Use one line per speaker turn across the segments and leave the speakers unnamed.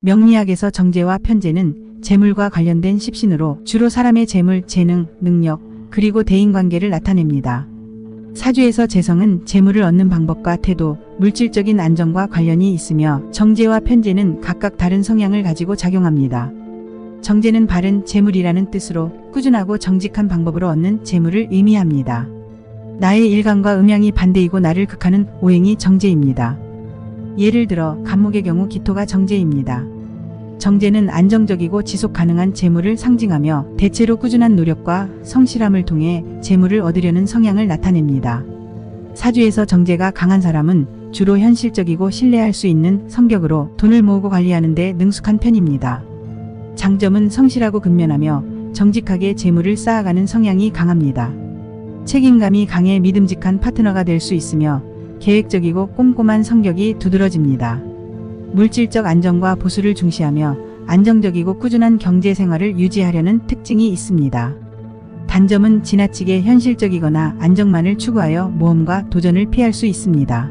명리학에서 정제와 편제는 재물과 관련된 십신으로 주로 사람의 재물, 재능, 능력, 그리고 대인관계를 나타냅니다. 사주에서 재성은 재물을 얻는 방법과 태도, 물질적인 안정과 관련이 있으며 정제와 편제는 각각 다른 성향을 가지고 작용합니다. 정제는 바른 재물이라는 뜻으로 꾸준하고 정직한 방법으로 얻는 재물을 의미합니다. 나의 일간과 음양이 반대이고 나를 극하는 오행이 정제입니다. 예를 들어 간목의 경우 기토가 정제입니다. 정제는 안정적이고 지속 가능한 재물을 상징하며 대체로 꾸준한 노력과 성실함을 통해 재물을 얻으려는 성향을 나타냅니다. 사주에서 정제가 강한 사람은 주로 현실적이고 신뢰할 수 있는 성격으로 돈을 모으고 관리하는 데 능숙한 편입니다. 장점은 성실하고 근면하며 정직하게 재물을 쌓아가는 성향이 강합니다. 책임감이 강해 믿음직한 파트너가 될 수 있으며 계획적이고 꼼꼼한 성격이 두드러집니다. 물질적 안정과 보수를 중시하며 안정적이고 꾸준한 경제 생활을 유지하려는 특징이 있습니다. 단점은 지나치게 현실적이거나 안정만을 추구하여 모험과 도전을 피할 수 있습니다.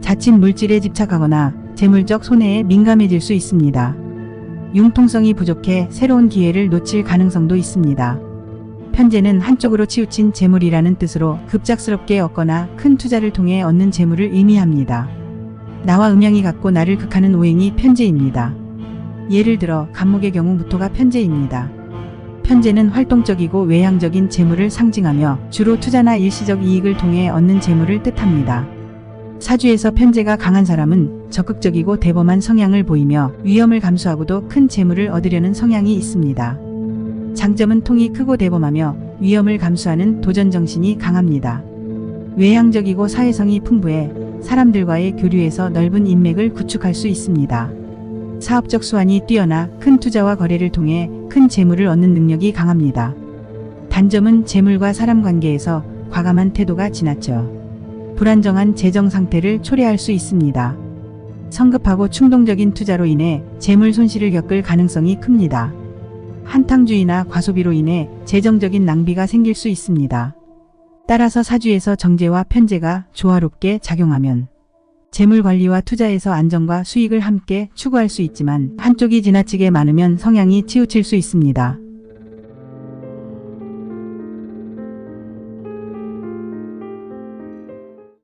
자칫 물질에 집착하거나 재물적 손해에 민감해질 수 있습니다. 융통성이 부족해 새로운 기회를 놓칠 가능성도 있습니다. 편제는 한쪽으로 치우친 재물이라는 뜻으로 급작스럽게 얻거나 큰 투자를 통해 얻는 재물을 의미합니다. 나와 음양이 같고 나를 극하는 오행이 편제입니다. 예를 들어 간목의 경우 무토가 편제입니다. 편제는 활동적이고 외향적인 재물을 상징하며 주로 투자나 일시적 이익을 통해 얻는 재물을 뜻합니다. 사주에서 편제가 강한 사람은 적극적이고 대범한 성향을 보이며 위험을 감수하고도 큰 재물을 얻으려는 성향이 있습니다. 장점은 통이 크고 대범하며 위험을 감수하는 도전 정신이 강합니다. 외향적이고 사회성이 풍부해 사람들과의 교류에서 넓은 인맥을 구축할 수 있습니다. 사업적 수완이 뛰어나 큰 투자와 거래를 통해 큰 재물을 얻는 능력이 강합니다. 단점은 재물과 사람 관계에서 과감한 태도가 지나쳐 불안정한 재정 상태를 초래할 수 있습니다. 성급하고 충동적인 투자로 인해 재물 손실을 겪을 가능성이 큽니다. 한탕주의나 과소비로 인해 재정적인 낭비가 생길 수 있습니다. 따라서 사주에서 정제와 편제가 조화롭게 작용하면 재물 관리와 투자에서 안정과 수익을 함께 추구할 수 있지만 한쪽이 지나치게 많으면 성향이 치우칠 수 있습니다.